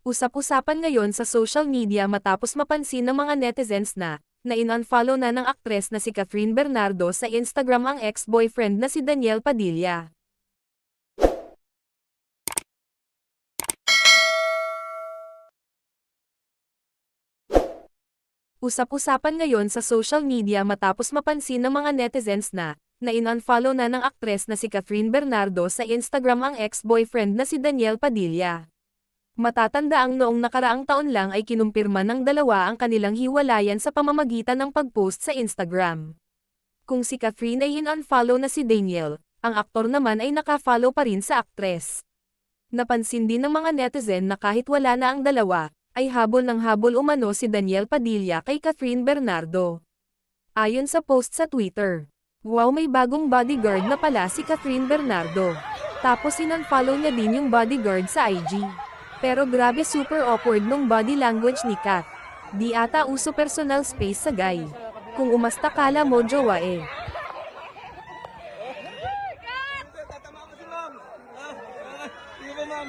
Usap-usapan ngayon sa social media matapos mapansin ng mga netizens na, na in-unfollow na ng aktres na si Catherine Bernardo sa Instagram ang ex-boyfriend na si Daniel Padilla. Usap-usapan ngayon sa social media matapos mapansin ng mga netizens na, na in-unfollow na ng aktres na si Catherine Bernardo sa Instagram ang ex-boyfriend na si Daniel Padilla. Matatanda ang noong nakaraang taon lang ay kinumpirma ng dalawa ang kanilang hiwalayan sa pamamagitan ng pag-post sa Instagram. Kung si Catherine ay in-unfollow na si Daniel, ang aktor naman ay naka-follow pa rin sa aktres. Napansin din ng mga netizen na kahit wala na ang dalawa, ay habol ng habol umano si Daniel Padilla kay Catherine Bernardo. Ayon sa post sa Twitter, Wow may bagong bodyguard na pala si Catherine Bernardo. Tapos sinunfollow niya din yung bodyguard sa IG. Pero grabe super awkward nung body language ni Kat. Di ata uso personal space sa guy. Kung umasta kala mo jowa eh. Kat! Hindi ba ma'am?